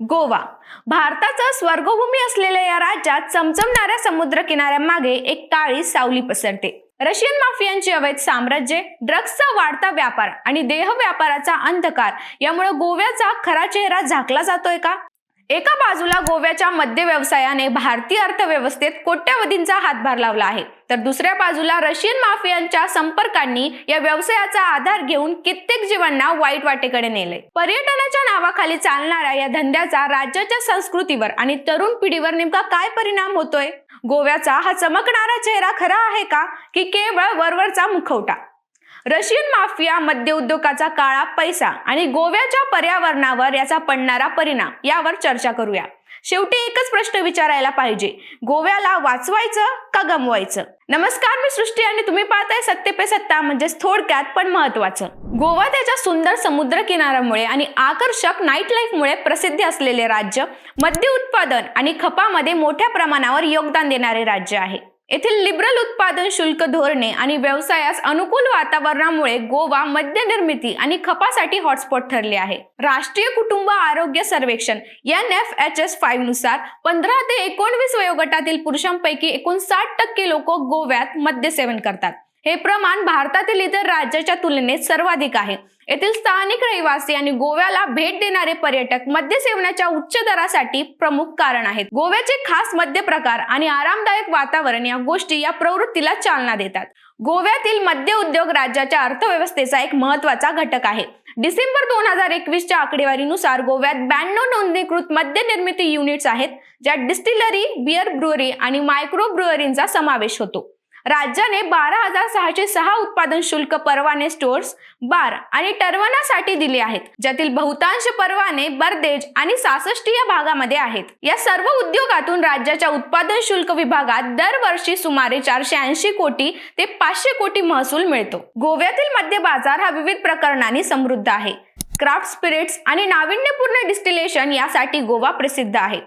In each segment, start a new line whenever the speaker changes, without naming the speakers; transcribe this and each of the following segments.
गोवा. भारताचं स्वर्गभूमी असलेल्या या राज्यात चमचमणाऱ्या समुद्र किनाऱ्यांमागे एक काळी सावली पसरते. रशियन माफियांचे अवैध साम्राज्य ड्रग्सचा वाढता व्यापार आणि देह व्यापाराचा अंधकार यामुळे गोव्याचा खरा चेहरा झाकला जातोय का? एका बाजूला गोव्याच्या मद्य व्यवसायाने भारतीय अर्थव्यवस्थेत कोट्यवधींचा हातभार लावला आहे. तर दुसऱ्या बाजूला रशियन माफियांच्या संपर्कांनी या व्यवसायाचा आधार घेऊन कित्येक जीवांना वाईट वाटेकडे नेले पर्यटनाच्या नावाखाली चालणाऱ्या या धंद्याचा राज्याच्या संस्कृतीवर आणि तरुण पिढीवर नेमका काय परिणाम होतोय? गोव्याचा हा चमकणारा चेहरा खरा आहे का? की केवळ वरवरचा मुखवटा? रशियन माफिया मद्य उद्योगाचा काळा पैसा आणि गोव्याच्या पर्यावरणावर याचा पडणारा परिणाम यावर चर्चा करूया. शेवटी एकच प्रश्न विचारायला पाहिजे. गोव्याला वाचवायचं का गमवायचं? नमस्कार मी सृष्टी आणि तुम्ही पाहताय सत्य पे सत्ता म्हणजेच थोडक्यात पण महत्वाचं गोवा त्याच्या सुंदर समुद्र किनाऱ्यामुळे आणि आकर्षक नाईट लाईफमुळे प्रसिद्धी असलेले राज्य मद्य उत्पादन आणि खपामध्ये मोठ्या प्रमाणावर योगदान देणारे राज्य आहे. येथील लिबरल उत्पादन शुल्क धोरणे आणि व्यवसायास अनुकूल वातावरणामुळे गोवा मद्य निर्मिती आणि खपासाठी हॉटस्पॉट ठरले आहे. राष्ट्रीय कुटुंब आरोग्य सर्वेक्षण एन एफ एच एस फाईव्हनुसार पंधरा ते एकोणवीस वयोगटातील पुरुषांपैकी एकोणसाठ टक्के लोक गोव्यात मद्य सेवन करतात. हे प्रमाण भारतातील इतर राज्याच्या तुलनेत सर्वाधिक आहे. येथील स्थानिक रहिवासी आणि गोव्याला भेट देणारे पर्यटक मद्य सेवनाच्या उच्च दरासाठी प्रमुख कारण आहेत. गोव्याचे खास मद्य प्रकार आणि आरामदायक वातावरण या गोष्टी या प्रवृत्तीला चालना देतात. गोव्यातील मद्य उद्योग राज्याच्या अर्थव्यवस्थेचा एक महत्त्वाचा घटक आहे. डिसेंबर दोन हजार एकवीसच्या आकडेवारीनुसार गोव्यात ब्याण्णव नोंदणीकृत मद्य निर्मिती युनिट्स आहेत ज्यात डिस्टिलरी बिअर ब्रुअरी आणि मायक्रो ब्रुअरींचा समावेश होतो. राज्याने बारा हजार सहाशे सहा उत्पादन शुल्क परवाने स्टोअर्स बार आणि टर्वनासाठी दिले आहेत ज्यातील बहुतांश परवाने बर्देज आणि सासष्ट या भागामध्ये आहेत. या सर्व उद्योगातून राज्याच्या उत्पादन शुल्क विभागात दरवर्षी सुमारे चारशे ऐंशी कोटी ते पाचशे कोटी महसूल मिळतो. गोव्यातील मध्य बाजार हा विविध प्रकरणांनी समृद्ध आहे. क्राफ्ट स्पिरिट्स आणि नाविन्यपूर्ण डिस्टिलेशन यासाठी गोवा प्रसिद्ध आहे.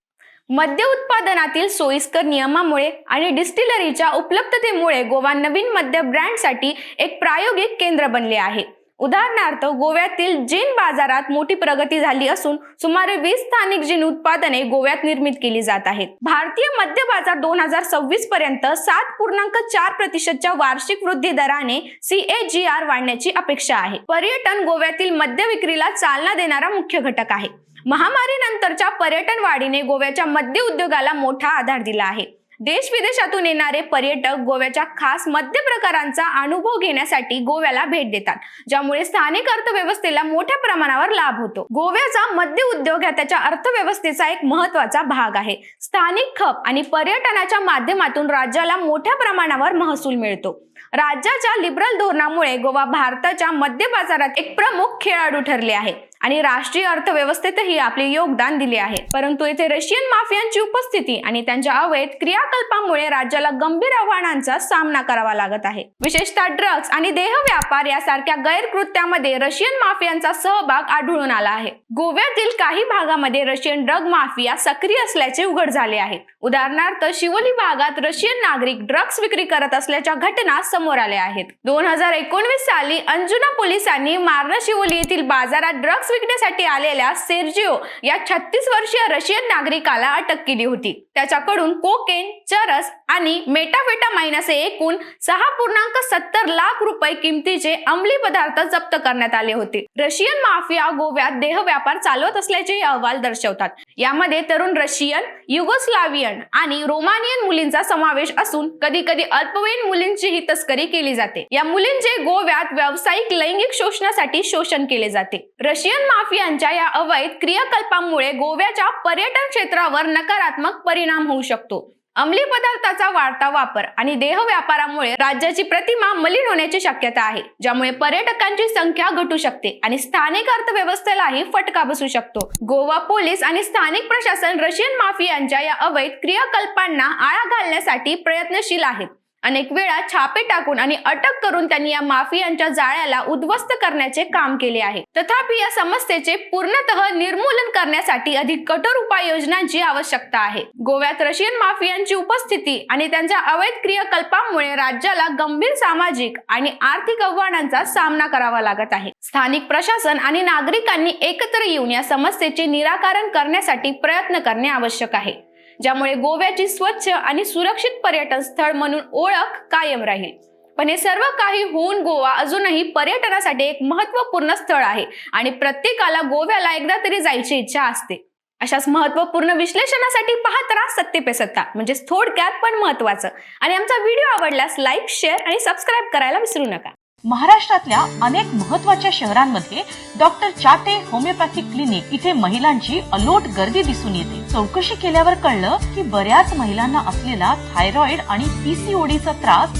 मद्य उत्पादनातील सोयीस्कर नियमामुळे आणि डिस्टिलरीच्या उपलब्धतेमुळे गोवा नवीन मद्य ब्रँडसाठी एक प्रायोगिक केंद्र बनले आहे. उदाहरणार्थ गोव्यातील जिन बाजारात मोठी प्रगती झाली असून सुमारे वीस स्थानिक जिन उत्पादने गोव्यात निर्मित केली जात आहेत. भारतीय मद्य बाजार दोन हजार सव्वीस पर्यंत सात पूर्णांक चार प्रतिशतच्या वार्षिक वृद्धी दराने सीएजीआर वाढण्याची अपेक्षा आहे. पर्यटन गोव्यातील मद्य विक्रीला चालना देणारा मुख्य घटक आहे. महामारीनंतरच्या पर्यटन वाढीने गोव्याच्या मद्य उद्योगाला मोठा आधार दिला आहे. देश विदेशातून येणारे पर्यटक गोव्याच्या खास मद्य प्रकारांचा अनुभव घेण्यासाठी गोव्याला भेट देतात ज्यामुळे स्थानिक अर्थव्यवस्थेला मोठ्या प्रमाणावर लाभ होतो. गोव्याचा मद्य उद्योग हा त्याच्या अर्थव्यवस्थेचा एक महत्त्वाचा भाग आहे. स्थानिक खप आणि पर्यटनाच्या माध्यमातून राज्याला मोठ्या प्रमाणावर महसूल मिळतो. राज्याच्या लिबरल धोरणामुळे गोवा भारताच्या मद्य बाजारात एक प्रमुख खेळाडू ठरले आहे. आणि राष्ट्रीय अर्थव्यवस्थेतही आपले योगदान दिले आहे. परंतु येथे रशियन माफियांची उपस्थिती आणि त्यांच्या अवैध क्रियाकल्पामुळे राज्याला गंभीर आव्हानांचा सामना करावा लागत आहे. विशेषतः ड्रग्ज आणि देह व्यापार यासारख्या गैरकृत्यामध्ये रशियन माफियांचा सहभाग आढळून आला आहे. गोव्यातील काही भागामध्ये रशियन ड्रग माफिया सक्रिय असल्याचे उघड झाले आहे. उदाहरणार्थ शिवोली भागात रशियन नागरिक ड्रग्ज विक्री करत असल्याच्या घटना समोर आल्या आहेत. दोन हजार एकोणवीस साली अंजुना पोलिसांनी मार्न शिवोली येथील बाजारात ड्रग्ज विकण्यासाठी आलेल्या सेर्जिओ या छत्तीस वर्षीय रशियन नागरिकाला अटक केली होती. त्याच्याकडून कोकेन चरस आणि मेटाफेटामाइन असे एकूण सहा पूर्णांक सत्तर लाख रुपये किमतीचे अंमली पदार्थ जप्त करण्यात आले होते. रशियन माफिया गोव्यात देह व्यापार चालवत असल्याचे अहवाल दर्शवतात. यामध्ये तरुण रशियन युगोस्लावियन आणि रोमानियन मुलींचा समावेश असून कधी कधी अल्पवयीन मुलींचीही तस्करी केली जाते. या मुलींचे गोव्यात व्यावसायिक लैंगिक शोषणासाठी शोषण केले जाते. रशियन माफियांच्या या अवैध क्रियाकल्पांमुळे गोव्याच्या पर्यटन क्षेत्रावर नकारात्मक परिणाम होऊ शकतो. अंमली पदार्थाचा वाढता वापर आणि देह व्यापारामुळे राज्याची प्रतिमा मलिन होण्याची शक्यता आहे ज्यामुळे पर्यटकांची संख्या घटू शकते आणि स्थानिक अर्थव्यवस्थेलाही फटका बसू शकतो. गोवा पोलीस आणि स्थानिक प्रशासन रशियन माफियांच्या या अवैध क्रियाकल्पांना आळा घालण्यासाठी प्रयत्नशील आहेत. अनेक वेळा छापे टाकून आणि अटक करून त्यांनी या माफियांच्या जाळ्याला उद्ध्वस्त करण्याचे काम केले आहे. तथापि या समस्येचे पूर्णतः निर्मूलन करण्यासाठी अधिक कठोर उपाययोजनांची आवश्यकता आहे. गोव्यात रशियन माफियांची उपस्थिती आणि त्यांच्या अवैध क्रियाकल्पांमुळे राज्याला गंभीर सामाजिक आणि आर्थिक आव्हानांचा सामना करावा लागत आहे. स्थानिक प्रशासन आणि नागरिकांनी एकत्र येऊन या समस्येचे निराकरण करण्यासाठी प्रयत्न करणे आवश्यक आहे. ज्यामुळे गोव्याची स्वच्छ आणि सुरक्षित पर्यटन स्थळ म्हणून ओळख कायम राहील. पण हे सर्व काही होऊन गोवा अजूनही पर्यटनासाठी एक महत्त्वपूर्ण स्थळ आहे आणि प्रत्येकाला गोव्याला एकदा तरी जायची इच्छा असते. अशाच महत्त्वपूर्ण विश्लेषणासाठी पाहत राहा सत्ते पे सत्ता म्हणजे थोडक्यात पण महत्वाचं आणि आमचा व्हिडिओ आवडल्यास लाईक शेअर आणि सबस्क्राईब करायला विसरू नका.
महाराष्ट्रातल्या अनेक महत्त्वाच्या शहरांमध्ये डॉक्टर चाटे होमिओपॅथिक क्लिनिक इथे महिलांची अलोट गर्दी दिसून येते. चौकशी केल्यावर कळलं की बऱ्याच महिलांना असलेला थायरॉइड आणि पीसीओडीचा त्रास